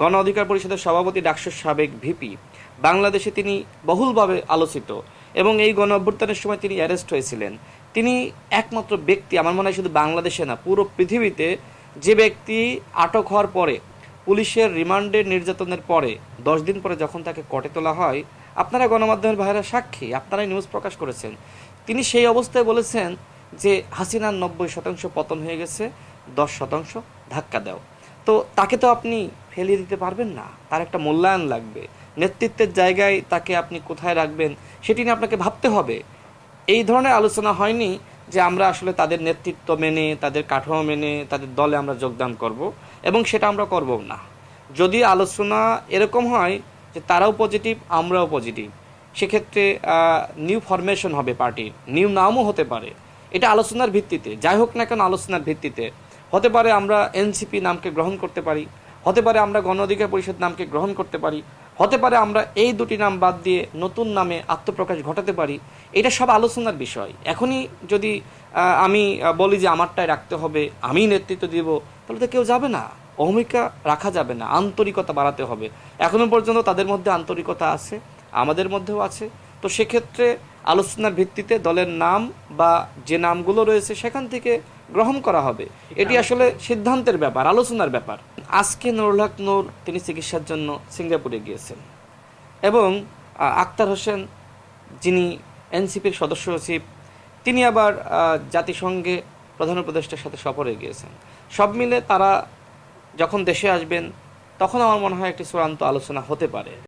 গণ অধিকার পরিষদের সভাপতি ডাকসুর সাবেক ভিপি। বাংলাদেশে তিনি বহুলভাবে আলোচিত এবং এই গণ অভ্যুত্থানের সময় তিনি অ্যারেস্ট হয়েছিলেন। তিনি একমাত্র ব্যক্তি, আমার মনে হয় শুধু বাংলাদেশে না, পুরো পৃথিবীতে যে ব্যক্তি আটক হওয়ার পরে, পুলিশের রিমান্ডের নির্যাতনের পরে, দশ দিন পরে যখন তাকে কটে তোলা হয়, আপনারা গণমাধ্যমের ভাইরা সাক্ষী, আপনারাই নিউজ প্রকাশ করেছেন। তিনি সেই অবস্থায় বলেছেন যে হাসিনার নব্বই শতাংশ পতন হয়ে গেছে, দশ শতাংশ ধাক্কা দাও। তো তাকে তো আপনি ফেলিয়ে দিতে পারবেন না। তার একটা মূল্যায়ন লাগবে। নেতৃত্বের জায়গায় তাকে আপনি কোথায় রাখবেন, সেটি নিয়ে আপনাকে ভাবতে হবে। এই ধরনের আলোচনা হয়নি যে আমরা আসলে তাদের নেতৃত্ব মেনে, তাদের কাঠামো মেনে, তাদের দলে আমরা যোগদান করব এবং সেটা আমরা করব না। যদি আলোচনা এরকম হয় যে তারাও পজিটিভ আমরাও পজিটিভ সেক্ষেত্রে নিউ ফরমেশন হবে পার্টির নিউ নামও হতে পারে। এটা আলোচনার ভিত্তিতে, যাই হোক না কেন আলোচনার ভিত্তিতে। হতে পারে আমরা এনসিপি নামকে গ্রহণ করতে পারি হতে পারে আমরা গণ অধিকার পরিষদ নামকে গ্রহণ করতে পারি হতে পারে আমরা এই দুটি নাম বাদ দিয়ে নতুন নামে আত্মপ্রকাশ ঘটাতে পারি এটা সব আলোচনার বিষয়। এখনই যদি আমি বলি যে আমারটাই রাখতে হবে আমি নেতৃত্ব দিব তাহলে তো কেউ যাবে না। অহমিকা রাখা যাবে না আন্তরিকতা বাড়াতে হবে। এখনও পর্যন্ত তাদের মধ্যে আন্তরিকতা আছে আমাদের মধ্যেও আছে। তো সেক্ষেত্রে আলোচনার ভিত্তিতে দলের নাম বা যে নামগুলো রয়েছে সেখান থেকে গ্রহণ করা হবে। এটি আসলে সিদ্ধান্তের ব্যাপার আলোচনার ব্যাপার। আজকে নুরুল হক নূর, তিনি চিকিৎসার জন্য সিঙ্গাপুরে গিয়েছেন। এবং আক্তার হোসেন, যিনি এনসিপির সদস্য সচিব, তিনি আবার জাতিসংঘে প্রধান উপদেষ্টার সাথে সফরে গিয়েছেন। সব মিলে তারা যখন দেশে আসবেন, তখন আমার মনে হয় একটি চূড়ান্ত আলোচনা হতে পারে।